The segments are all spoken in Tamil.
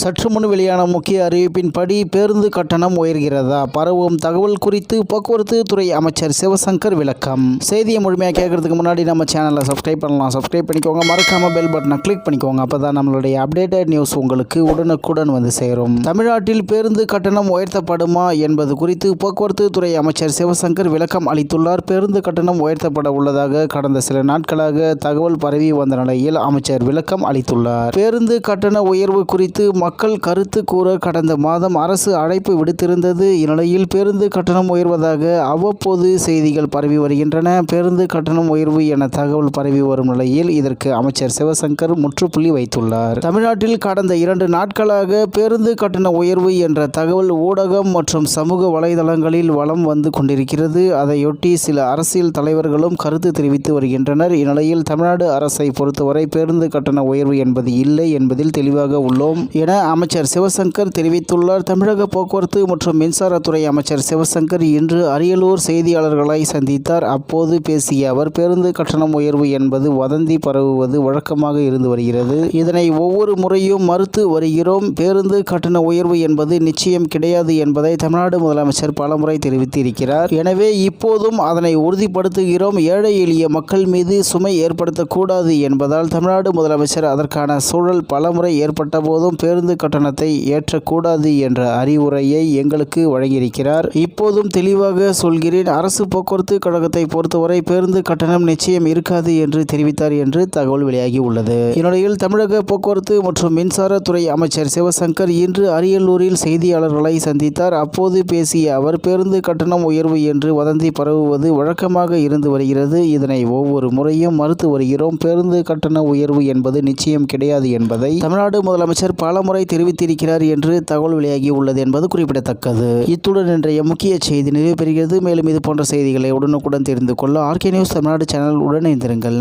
சற்று முன் வெளியான முக்கிய அறிவிப்பின்படி பேருந்து கட்டணம் உயர்கிறதா? பரவும் தகவல் குறித்து போக்குவரத்து துறை அமைச்சர் சிவசங்கர் விளக்கம். செய்தியை முழுமையாக கேட்கறதுக்கு முன்னாடி நம்ம சேனலை சப்ஸ்கிரைப் பண்ணலாம். சப்ஸ்கிரைப் பண்ணிக்கோங்க. மறக்காம பெல் பட்டனை கிளிக் பண்ணிக்கோங்க. அப்பதான் நம்மளுடைய அப்டேட்டட் நியூஸ் உங்களுக்கு உடனுக்குடன் வந்து சேரும். தமிழ்நாட்டில் பேருந்து கட்டணம் உயர்த்தப்படுமா என்பது குறித்து போக்குவரத்து துறை அமைச்சர் சிவசங்கர் விளக்கம் அளித்துள்ளார். பேருந்து கட்டணம் உயர்த்தப்பட உள்ளதாக கடந்த சில நாட்களாக தகவல் பரவி வந்த நிலையில் அமைச்சர் விளக்கம் அளித்துள்ளார். பேருந்து கட்டண உயர்வு குறித்து மக்கள் கருத்து கூற கடந்த மாதம் அரசு அழைப்பு விடுத்திருந்தது. இந்நிலையில் பேருந்து கட்டணம் உயர்வதாக அவ்வப்போது செய்திகள் பரவி வருகின்றன. பேருந்து கட்டணம் உயர்வு என தகவல் பரவி வரும் நிலையில் இதற்கு அமைச்சர் சிவசங்கர் முற்றுப்புள்ளி வைத்துள்ளார். தமிழ்நாட்டில் கடந்த இரண்டு நாட்களாக பேருந்து கட்டண உயர்வு என்ற தகவல் ஊடகம் மற்றும் சமூக வலைதளங்களில் வலம் வந்து கொண்டிருக்கிறது. அதையொட்டி சில அரசியல் தலைவர்களும் கருத்து தெரிவித்து வருகின்றனர். இந்நிலையில் தமிழ்நாடு அரசை பொறுத்தவரை பேருந்து கட்டண உயர்வு என்பது இல்லை என்பதில் தெளிவாக உள்ளோம் என அமைச்சர் சிவசங்கர் தெரிவித்துள்ளார். தமிழக போக்குவரத்து மற்றும் மின்சாரத்துறை அமைச்சர் சிவசங்கர் இன்று அரியலூர் செய்தியாளர்களை சந்தித்தார். அப்போது பேசிய அவர் பேருந்து கட்டணம் உயர்வு என்பது வதந்தி பரவுவது வழக்கமாக இருந்து வருகிறது. இதனை ஒவ்வொரு முறையும் மறுத்து வருகிறோம். பேருந்து கட்டண உயர்வு என்பது நிச்சயம் கிடையாது என்பதை தமிழ்நாடு முதலமைச்சர் பலமுறை தெரிவித்திருக்கிறார். எனவே இப்போதும் அதனை உறுதிப்படுத்துகிறோம். ஏழை எளிய மக்கள் மீது சுமை ஏற்படுத்தக்கூடாது என்பதால் தமிழ்நாடு முதலமைச்சர் அதற்கான சூழல் பலமுறை ஏற்பட்ட போதும் பேருந்து கட்டணத்தை ஏற்றக்கூடாது என்ற அறிவுரையை எங்களுக்கு வழங்கியிருக்கிறார். இப்போதும் தெளிவாக சொல்கிறேன் அரசு போக்குவரத்து கழகத்தை பொறுத்தவரை பேருந்து கட்டணம் நிச்சயம் இருக்காது என்று தெரிவித்தார் என்று தகவல் வெளியாகி உள்ளது. இந்நிலையில் தமிழக போக்குவரத்து மற்றும் மின்சாரத்துறை அமைச்சர் சிவசங்கர் இன்று அரியலூரில் செய்தியாளர்களை சந்தித்தார். அப்போது பேசிய அவர் பேருந்து கட்டணம் உயர்வு என்று வதந்தி பரவுவது வழக்கமாக இருந்து வருகிறது. இதனை ஒவ்வொரு முறையும் மறுத்து வருகிறோம். பேருந்து கட்டண உயர்வு என்பது நிச்சயம் கிடையாது என்பதை தமிழ்நாடு முதலமைச்சர் பலமுறை தெரிவித்திருக்கிறார் என்று தகவல் வெளியாகி உள்ளது என்பது குறிப்பிடத்தக்கது. இத்துடன் இன்றைய முக்கிய செய்தி நிறைவு பெறுகிறது மேலும் இது போன்ற செய்திகளை உடனுக்குடன் தெரிந்து கொள்ள ஆர்கே நியூஸ் தமிழ்நாடு சேனல் உடனே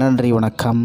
நன்றி வணக்கம்.